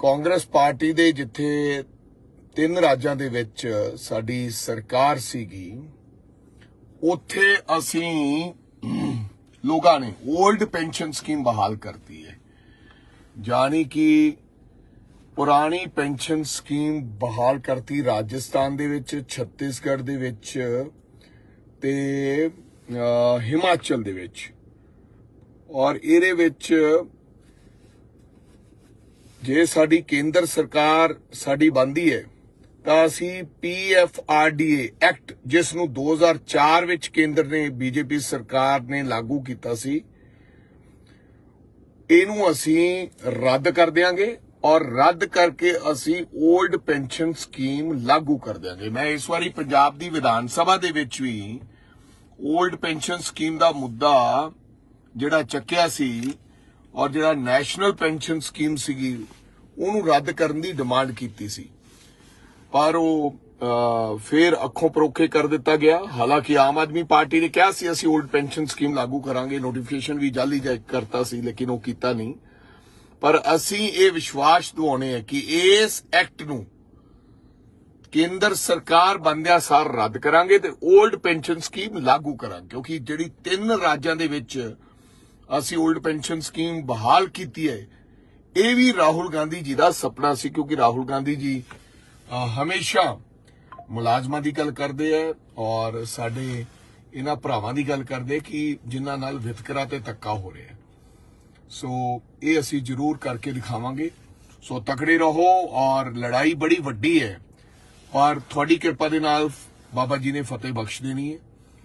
Congress party ਦੇ ਜਿੱਥੇ ਤਿੰਨ ਰਾਜਾਂ ਦੇ ਵਿੱਚ ਸਾਡੀ ਸਰਕਾਰ ਸੀਗੀ, ਉੱਥੇ ਅਸੀਂ ਲੋਕਾਂ ਨੇ 올ਡ ਪੈਨਸ਼ਨ ਸਕੀਮ ਬਹਾਲ ਕਰਤੀ ਹੈ। ਜਾਨੀ ਕਿ ਪੁਰਾਣੀ ਪੈਨਸ਼ਨ ਸਕੀਮ ਬਹਾਲ ਕਰਤੀ ਰਾਜਸਥਾਨ ਦੇ ਵਿੱਚ, ਛੱਤੀਸਗੜ੍ਹ ਦੇ ਵਿੱਚ ਤੇ ਹਿਮਾਚਲ ਦੇ ਵਿੱਚ। ਔਰ ਇਹਦੇ ਵਿੱਚ ਜੇ ਸਾਡੀ ਕੇਂਦਰ ਸਰਕਾਰ ਸਾਡੀ ਬੰਦੀ ਹੈ, ਤਾਂ ਅਸੀਂ ਪੀਐਫਆਰਡੀਏ ਐਕਟ, ਜਿਸ ਨੂੰ 2004 ਵਿੱਚ ਕੇਂਦਰ ਨੇ ਬੀਜੇਪੀ ਸਰਕਾਰ ਨੇ ਲਾਗੂ ਕੀਤਾ ਸੀ, ਇਹਨੂੰ ਅਸੀਂ ਰੱਦ ਕਰ ਦਿਆਂਗੇ ਔਰ ਰੱਦ ਕਰਕੇ ਅਸੀਂ 올ਡ ਪੈਨਸ਼ਨ ਸਕੀਮ ਲਾਗੂ ਕਰ ਦਿਆਂਗੇ। ਮੈਂ ਇਸ ਵਾਰੀ ਪੰਜਾਬ ਦੀ ਵਿਧਾਨ ਸਭਾ ਦੇ ਵਿੱਚ ਵੀ 올ਡ ਪੈਨਸ਼ਨ ਸਕੀਮ ਦਾ ਮੁੱਦਾ ਜਿਹੜਾ ਚੱਕਿਆ ਸੀ ਔਰ ਜਿਹੜਾ ਨੈਸ਼ਨਲ ਪੈਨਸ਼ਨ ਸਕੀਮ ਸੀਗੀ ਉਹਨੂੰ ਰੱਦ ਕਰਨ ਦੀ ਡਿਮਾਂਡ ਕੀਤੀ ਸੀ। ਪਰ ਉਹ ਫੇਰ ਅੱਖੋਂ ਪਰੋਖੇ ਕਰ ਦਿੱਤਾ ਗਿਆ। ਹਾਲਾਂਕਿ ਆਮ ਆਦਮੀ ਪਾਰਟੀ ਨੇ ਕਿਹਾ ਸੀ, ਅਸੀਂ 올ਡ ਪੈਨਸ਼ਨ ਸਕੀਮ ਲਾਗੂ ਕਰਾਂਗੇ ਨੋਟੀਫਿਕੇਸ਼ਨ ਵੀ ਜਾਲੀ ਕਰਤਾ ਸੀ, ਲੇਕਿਨ ਉਹ ਕੀਤਾ ਨਹੀਂ। ਪਰ ਅਸੀਂ ਇਹ ਵਿਸ਼ਵਾਸ ਦਵਾਉਣੇ ਆ ਕਿ ਇਸ ਐਕਟ ਨੂੰ ਕੇਂਦਰ ਸਰਕਾਰ ਬੰਦਿਆ ਸਾਰ ਰੱਦ ਕਰਾਂਗੇ ਤੇ 올ਡ ਪੈਨਸ਼ਨ ਸਕੀਮ ਲਾਗੂ ਕਰਾਂਗੇ। ਕਿਉਂਕਿ ਜਿਹੜੀ ਤਿੰਨ ਰਾਜਾਂ ਦੇ ਵਿੱਚ ਅਸੀਂ 올ਡ ਪੈਨਸ਼ਨ ਸਕੀਮ ਬਹਾਲ ਕੀਤੀ ਹੈ ਇਹ ਵੀ ਰਾਹੁਲ ਗਾਂਧੀ ਜੀ ਦਾ ਸੁਪਨਾ ਸੀ ਕਿਉਂਕਿ ਰਾਹੁਲ ਗਾਂਧੀ ਜੀ ਹਮੇਸ਼ਾ ਮੁਲਾਜ਼ਮਾਂ ਦੀ ਗੱਲ ਕਰਦੇ ਆ ਔਰ ਸਾਡੇ ਇਹਨਾਂ ਭਰਾਵਾਂ ਦੀ ਗੱਲ ਕਰਦੇ ਕਿ ਜਿਨ੍ਹਾਂ ਨਾਲ ਵਿਤਕਰਾ ਤੇ ਧੱਕਾ ਹੋ ਰਿਹਾ ਸੋ ਇਹ ਅਸੀਂ ਜ਼ਰੂਰ ਕਰਕੇ ਦਿਖਾਵਾਂਗੇ। ਸੋ ਤਕੜੇ ਰਹੋ ਔਰ ਲੜਾਈ ਬੜੀ ਵੱਡੀ ਹੈ। ਔਰ ਤੁਹਾਡੀ ਕਿਰਪਾ ਦੇ ਨਾਲ ਬਾਬਾ ਜੀ ਨੇ ਫਤਿਹ ਬਖਸ਼ ਦੇਣੀ ਹੈ।